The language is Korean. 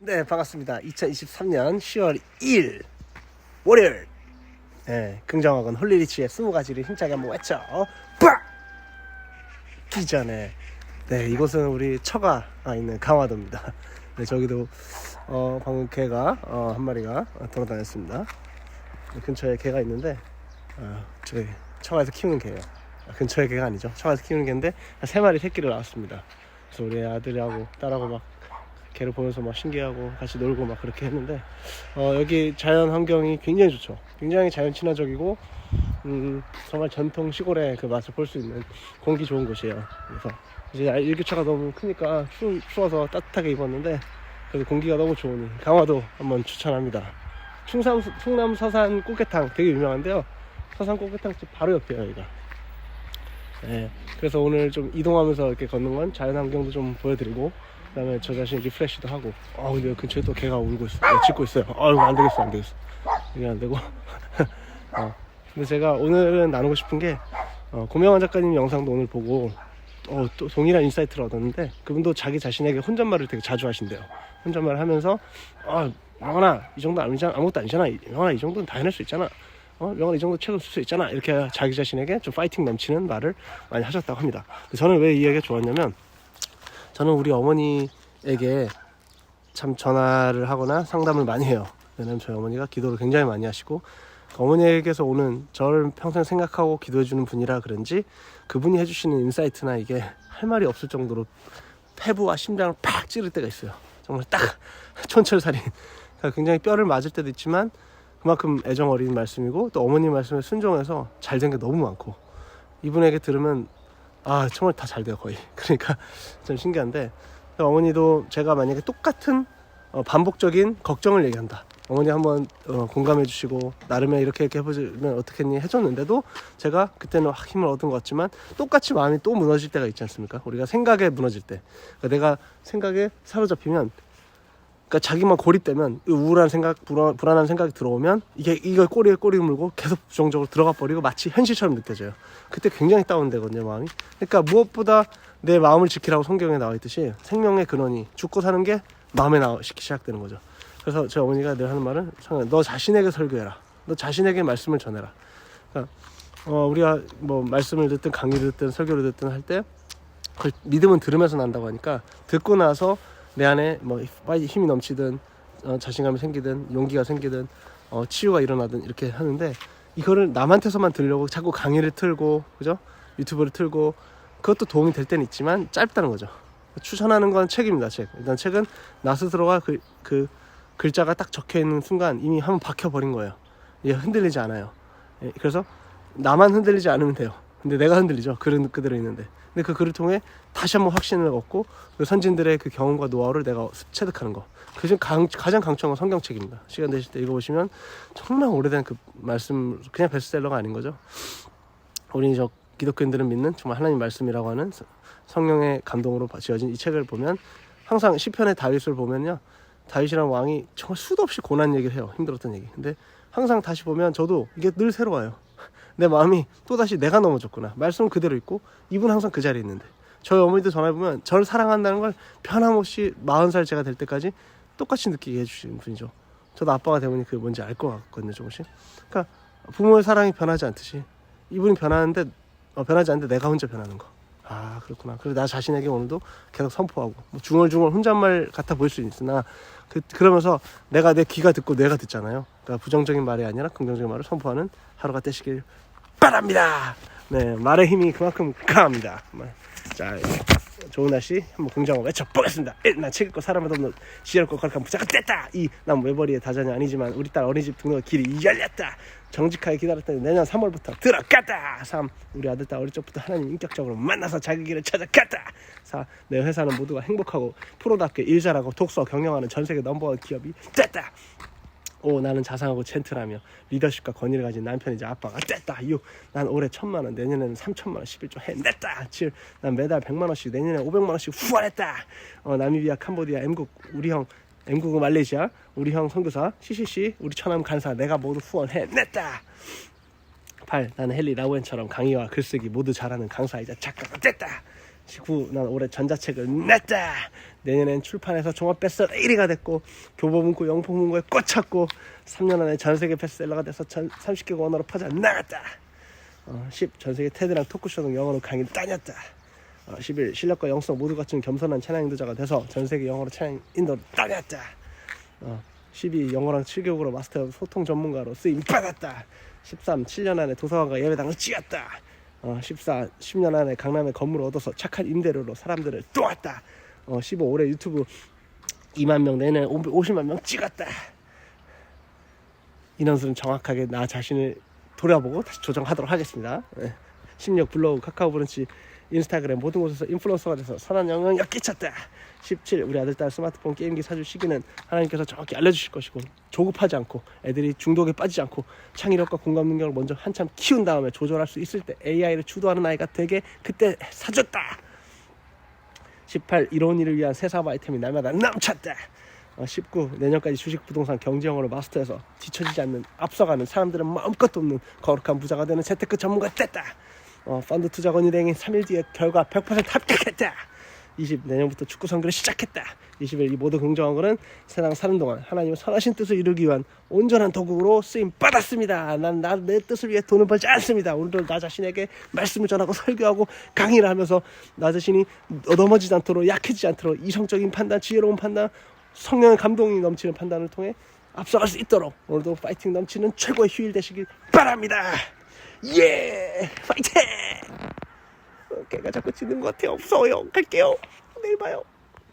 네, 반갑습니다. 2023년 10월 2일 월요일. 네, 긍정학원 홀리리치의 20가지를 힘차게 한번 외쳐. 빡! 기전에. 네, 이곳은 우리 처가 있는 강화도입니다. 네, 저기도 어, 방금 개가 어, 한 마리가 돌아다녔습니다. 네, 근처에 개가 있는데 어, 저기 처가에서 키우는 개예요. 아, 근처에 개가 아니죠. 처가에서 키우는 개인데 한세 마리 새끼를 낳았습니다. 그래서 우리 아들하고 딸하고 막 개를 보면서 막 신기하고 같이 놀고 막 그렇게 했는데 어, 여기 자연 환경이 굉장히 좋죠. 굉장히 자연 친화적이고 음, 정말 전통 시골의 그 맛을 볼 수 있는 공기 좋은 곳이에요. 그래서 이제 일교차가 너무 크니까 추, 추워서 따뜻하게 입었는데 그래도 공기가 너무 좋으니 강화도 한번 추천합니다. 충남, 충남 서산 꽃게탕 되게 유명한데요. 서산 꽃게탕집 바로 옆이에요, 여기가. 네, 그래서 오늘 좀 이동하면서 이렇게 걷는 건 자연 환경도 좀 보여드리고 그다음에 저 자신 리프레시도 하고 아 근데 근처에 또 개가 울고 있어. 어, 짖고 있어요. 아 이거 안 되겠어 안 되겠어. 이게 안 되고. 어, 근데 제가 오늘은 나누고 싶은 게 어, 고명환 작가님 영상도 오늘 보고 어, 또 동일한 인사이트를 얻었는데 그분도 자기 자신에게 혼잣말을 되게 자주 하신대요. 혼잣말을 하면서 아 명환아 이 정도 아니잖아 아무것도 아니잖아. 명환아 이 정도는 다 해낼 수 있잖아. 어, 명환아 이 정도 책을 쓸 수 있잖아. 이렇게 자기 자신에게 좀 파이팅 넘치는 말을 많이 하셨다고 합니다. 저는 왜이 얘기가 좋았냐면 저는 우리 어머니에게 참 전화를 하거나 상담을 많이 해요. 왜냐면 저희 어머니가 기도를 굉장히 많이 하시고 어머니에게서 오는 저를 평생 생각하고 기도해주는 분이라 그런지 그분이 해주시는 인사이트나 이게 할 말이 없을 정도로 폐부와 심장을 팍 찌를 때가 있어요. 정말 딱 촌철살인. 굉장히 뼈를 맞을 때도 있지만 그만큼 애정 어린 말씀이고 또 어머니 말씀에 순종해서 잘된 게 너무 많고 이분에게 들으면 아 정말 다 잘 돼요 거의. 그러니까 좀 신기한데 어머니도 제가 만약에 똑같은 어, 반복적인 걱정을 얘기한다. 어머니 한번 어, 공감해 주시고 나름의 이렇게 이렇게 해보면 어떻겠니 해줬는데도 제가 그때는 확 힘을 얻은 것 같지만 똑같이 마음이 또 무너질 때가 있지 않습니까? 우리가 생각에 무너질 때. 그러니까 내가 생각에 사로잡히면 그러니까 자기만 고립되면 이 우울한 생각, 불안, 불안한 생각이 들어오면 이게 이걸 꼬리에 꼬리 물고 계속 부정적으로 들어가 버리고 마치 현실처럼 느껴져요. 그때 굉장히 다운되거든요, 마음이. 그러니까 무엇보다 내 마음을 지키라고 성경에 나와 있듯이 생명의 근원이 죽고 사는 게 마음에 나와 시작되는 거죠. 그래서 제 어머니가 늘 하는 말은 너 자신에게 설교해라. 너 자신에게 말씀을 전해라. 그러니까 어, 우리가 뭐 말씀을 듣든 강의를 듣든 설교를 듣든 할 때 그 믿음은 들으면서 난다고 하니까 듣고 나서 내 안에 뭐 빨리 힘이 넘치든 어, 자신감이 생기든 용기가 생기든 어, 치유가 일어나든 이렇게 하는데 이거를 남한테서만 들려고 자꾸 강의를 틀고 그죠? 유튜브를 틀고 그것도 도움이 될 때는 있지만 짧다는 거죠. 추천하는 건 책입니다 책. 일단 책은 나 스스로가 그, 그 글자가 딱 적혀 있는 순간 이미 한번 박혀 버린 거예요. 이게 흔들리지 않아요. 예, 그래서 나만 흔들리지 않으면 돼요 근데 내가 흔들리죠 글은 그대로 있는데 근데 그 글을 통해 다시 한번 확신을 얻고 그 선진들의 그 경험과 노하우를 내가 체득하는 거. 그중 가장 강추한 건 성경책입니다. 시간 되실 때 읽어보시면 정말 오래된 그 말씀 그냥 베스트셀러가 아닌 거죠. 우리 저 기독교인들은 믿는 정말 하나님 말씀이라고 하는 성령의 감동으로 지어진 이 책을 보면 항상 시편의 다윗을 보면요. 다윗이란 왕이 정말 수도 없이 고난 얘기를 해요. 힘들었던 얘기. 근데 항상 다시 보면 저도 이게 늘 새로워요. 내 마음이 또다시 내가 넘어졌구나. 말씀은 그대로 있고 이분 항상 그 자리에 있는데 저희 어머니도 전화해보면 저를 사랑한다는 걸 변함없이 40살 제가 될 때까지 똑같이 느끼게 해주시는 분이죠. 저도 아빠가 되보니 그게 뭔지 알 것 같거든요, 조금씩. 그러니까 부모의 사랑이 변하지 않듯이 이분이 변하는데 어, 변하지 않는데 내가 혼자 변하는 거. 아 그렇구나. 그리고 나 자신에게 오늘도 계속 선포하고 뭐 중얼중얼 혼잣말 같아 보일 수 있으나 그, 그러면서 내가 내 귀가 듣고 뇌가 듣잖아요. 그러니까 부정적인 말이 아니라 긍정적인 말을 선포하는 하루가 되시길 바랍니다. 네 말의 힘이 그만큼 강합니다. 자 좋은 날씨 한번 공장을 외쳐보겠습니다. 난책 읽고 사람마다 없는 시절 거 거룩한 부자가 됐다. 이난 외벌이의 다자녀 아니지만 우리 딸 어린이집 등록 길이 열렸다. 정직하게 기다렸더니 내년 3월부터 들어갔다. 3. 우리 아들 딸 어릴 적부터 하나님 인격적으로 만나서 자기 길을 찾아갔다. 4. 내 회사는 모두가 행복하고 프로답게 일 잘하고 독서 경영하는 전 세계 넘버원 기업이 됐다. 오 나는 자상하고 젠틀하며 리더십과 권위를 가진 남편이자 아빠가 됐다 6. 난 올해 천만 원 내년에는 삼천만 원 11조 해냈다 7. 난 매달 백만 원씩 내년에 오백만 원씩 후원했다 어, 나미비아 캄보디아 M국 우리 형 M국은 말레이시아 우리 형 선교사 CCC 우리 처남 간사 내가 모두 후원해냈다 8. 나는 헨리 라우엔처럼 강의와 글쓰기 모두 잘하는 강사이자 작가가 됐다 19, 난 올해 전자책을 냈다. 내년엔 출판해서 종합 베스트셀러 1위가 됐고 교보문고 영풍문고에 꽂혔고 3년 안에 전 세계 베스트셀러가 돼서 전 30개국 언어로 퍼져 나갔다. 어, 10. 전 세계 테드랑 토크쇼 등 영어로 강의를 다녔다. 어, 11. 실력과 영성 모두 갖춘 겸손한 찬양 인도자가 돼서 전 세계 영어로 찬양 인도를 다녔다. 어, 12. 영어랑 7개국어로 마스터 소통 전문가로 쓰임 받았다. 13. 7년 안에 도서관과 예배당을 지었다. 어, 14. 10년 안에 강남에 건물을 얻어서 착한 임대료로 사람들을 도왔다. 어, 15. 올해 유튜브 2만 명 내내 50만 명 찍었다. 인원수는 정확하게 나 자신을 돌아보고 다시 조정하도록 하겠습니다. 네. 16 블로그, 카카오 브런치, 인스타그램 모든 곳에서 인플루언서가 돼서 선한 영향을 끼쳤다. 17 우리 아들 딸 스마트폰 게임기 사줄 시기는 하나님께서 정확히 알려주실 것이고 조급하지 않고 애들이 중독에 빠지지 않고 창의력과 공감 능력을 먼저 한참 키운 다음에 조절할 수 있을 때 AI를 주도하는 아이가 되게 그때 사줬다. 18 이로운 일을 위한 새 사업 아이템이 날마다. 어, 19 내년까지 주식 부동산 경제 영어를 마스터해서 뒤처지지 않는 앞서가는 사람들은 마음껏 돕는 거룩한 부자가 되는 재테크 전문가 됐다. 어, 펀드 투자권 일행이 3일 뒤에 결과 100% 합격했다. 20 내년부터 축구 선교를 시작했다. 21이 모든 긍정한 거는 세상 사는 동안 하나님의 선하신 뜻을 이루기 위한 온전한 도구로 쓰임 받았습니다. 난 나 내 뜻을 위해 돈을 벌지 않습니다. 오늘도 나 자신에게 말씀을 전하고 설교하고 강의를 하면서 나 자신이 넘어지지 않도록 약해지지 않도록 이성적인 판단, 지혜로운 판단, 성령의 감동이 넘치는 판단을 통해 앞서갈 수 있도록 오늘도 파이팅 넘치는 최고의 휴일 되시길 바랍니다. 예, 파이팅! 어, 걔가 자꾸 지는 것 같아요. 없어요. 갈게요. 내일 봐요.